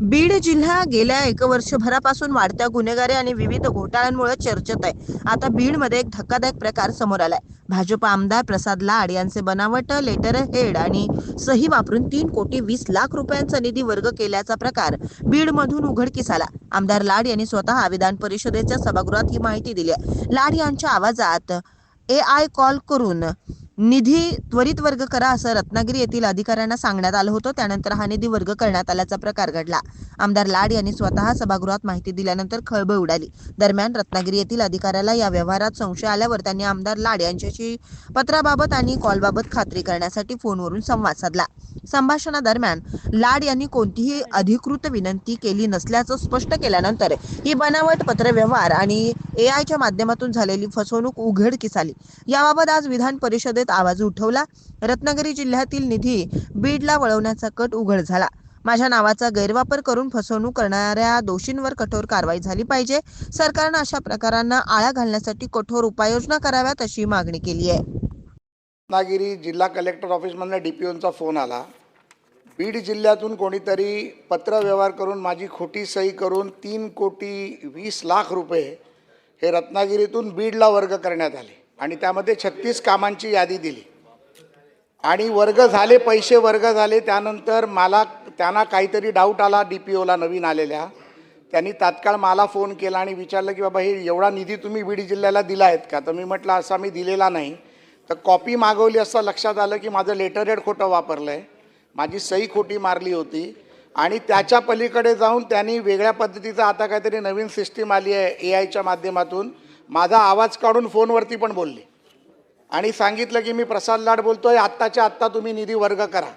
बीड जिल्हा गेल्या एक वर्षभरापासून वाढत्या गुन्हेगारी आणि विविध घोटाळ्यांमुळे चर्चेत आहे. आता बीडमध्ये एक धक्कादायक प्रकार समोर आलाय. भाजप आमदार प्रसाद लाड यांचे बनावट लेटर हेड आणि सही वापरून तीन कोटी वीस लाख रुपयांचा निधी वर्ग केल्याचा प्रकार बीडमधून उघडकीस आला. आमदार लाड यांनी स्वतः विधान परिषदेच्या सभागृहात ही माहिती दिली आहे. लाड यांच्या आवाजात ए आय कॉल करून निधी त्वरित वर्ग करा असं रत्नागिरी येथील अधिकाऱ्यांना सांगण्यात आलं होतं. त्यानंतर हा निधी वर्ग करण्यात आल्याचा प्रकार घडला. आमदार लाड यांनी स्वतः सभागृहात माहिती दिल्यानंतर खळबळ उडाली. दरम्यान रत्नागिरी येथील अधिकाऱ्याला या व्यवहारात संशय आल्यावर त्यांनी आमदार लाड यांच्याशी पत्राबाबत आणि कॉलबाबत खात्री करण्यासाठी फोनवरून संवाद साधला. संभाषणादरम्यान लाड यांनी कोणतीही अधिकृत विनंती केली नसल्याचं स्पष्ट केल्यानंतर ही बनावट पत्रव्यवहार आणि ए आयच्या माध्यमातून झालेली फसवणूक उघडकीस आली. याबाबत आज विधान परिषदेत आवाज उठवला. रत्नागिरी जिल्ह्यातील निधी बीडला वळवण्याचा कट उघड झाला. माझ्या नावाचा गैरवापर करून फसवणूक करणाऱ्या दोषींवर कठोर कारवाई झाली पाहिजे. सरकारनं अशा प्रकारांना आळा घालण्यासाठी कठोर उपाययोजना कराव्यात अशी मागणी केली आहे. रत्नागिरी जिल्हा कलेक्टर ऑफिसमधनं डी पी ओनचा फोन आला. बीड जिल्ह्यातून कोणीतरी पत्रव्यवहार करून माझी खोटी सही करून तीन कोटी वीस लाख रुपये हे रत्नागिरीतून बीडला वर्ग करण्यात आले. आणि त्यामध्ये छत्तीस कामांची यादी दिली. आणि वर्ग झाले पैसे वर्ग झाले त्यानंतर मला त्यांना काहीतरी डाऊट आला डी पी ओला नवीन आलेल्या. त्यांनी तात्काळ मला फोन केला आणि विचारलं की बाबा हे एवढा निधी तुम्ही बीड जिल्ह्याला दिला आहेत का? तर मी म्हटलं असा मी दिलेला नाही. तर कॉपी मागवली असं लक्षात आलं की माझं लेटर हेड खोटं वापरलं आहे माझी सही खोटी मारली होती. आणि त्याच्या पलीकडे जाऊन त्यांनी वेगळ्या पद्धतीचं आता काहीतरी नवीन सिस्टीम आली आहे ए आयच्या माध्यमातून. माझा आवाज काढून फोनवरती पण बोलली. आणि सांगितलं की मी प्रसाद लाड बोलतो आहे आत्ताच्या आत्ता तुम्ही निधी वर्ग करा.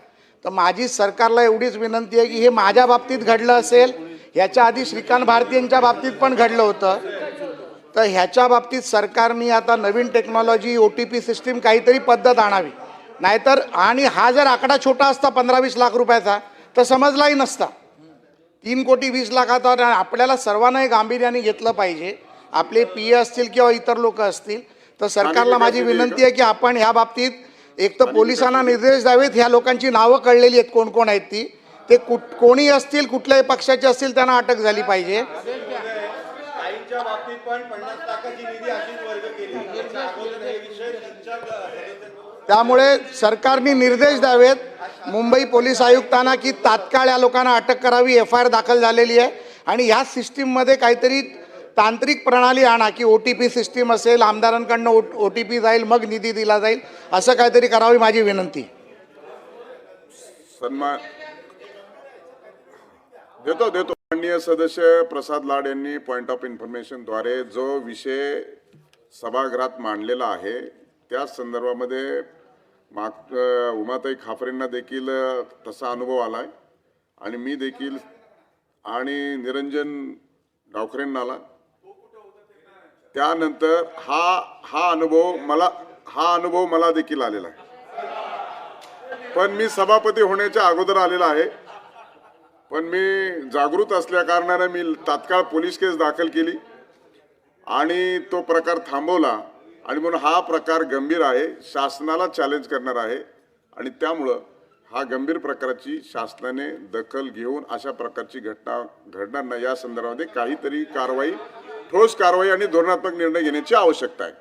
तर माझी सरकारला एवढीच विनंती आहे की हे माझ्या बाबतीत घडलं असेल ह्याच्या आधी श्रीकांत भारतीयांच्या बाबतीत पण घडलं होतं. तर ह्याच्या बाबतीत सरकारने आता नवीन technology O T P system काहीतरी पद्धत आणावी. नाहीतर आणि हा जर आकडा छोटा असता पंधरा वीस लाख रुपयाचा तर समजलाही नसता. तीन कोटी वीस लाखाचा आपल्याला सर्वांना हे गांभीर्याने घेतलं पाहिजे. आपले पी ए असतील किंवा इतर लोक असतील तर सरकारला माझी विनंती आहे की आपण ह्या बाबतीत एक तर पोलिसांना निर्देश द्यावेत ह्या लोकांची नावं कळलेली आहेत कोण कोण आहेत ती. ते कुठ कोणी असतील कुठल्याही पक्षाचे असतील त्यांना अटक झाली पाहिजे. त्यामुळे सरकारने निर्देश द्यावेत मुंबई पोलीस आयुक्तांना की तात्काळ या लोकांना अटक करावी एफ आय आर दाखल झालेली आहे. आणि ह्या सिस्टीममध्ये काहीतरी तांत्रिक प्रणाली आणा की ओ टी पी सिस्टीम असेल आमदारांकडनं ओ ओ टी पी जाईल मग निधी दिला जाईल असं काहीतरी करावी माझी विनंती. सन्मान देतो देतो. माननीय सदस्य प्रसाद लाड यांनी पॉइंट ऑफ इन्फॉर्मेशनद्वारे जो विषय सभागृहात मांडलेला आहे त्या संदर्भामध्ये माग उमाताई खाफरेंना देखील तसा अनुभव आला आहे आणि मी देखील आणि निरंजन डावखरेंना आला त्यानंतर हा हा अनुभव मला हा अनुभव मला देखील आलेला आहे. पण मी सभापती होण्याच्या अगोदर आलेला आहे. पण मी जागृत असल्या कारणाने मी तात्काळ पोलीस केस दाखल केली आणि तो प्रकार थांबवला आणि म्हणून हा प्रकार गंभीर आहे. शासनाला चॅलेंज करणार आहे आणि त्यामुळं हा गंभीर प्रकाराची शासनाने दखल घेऊन अशा प्रकारची घटना घडणार नाही. या संदर्भामध्ये काहीतरी कारवाई ठोस कारवाई आणि धोरणात्मक निर्णय घेण्याची आवश्यकता आहे.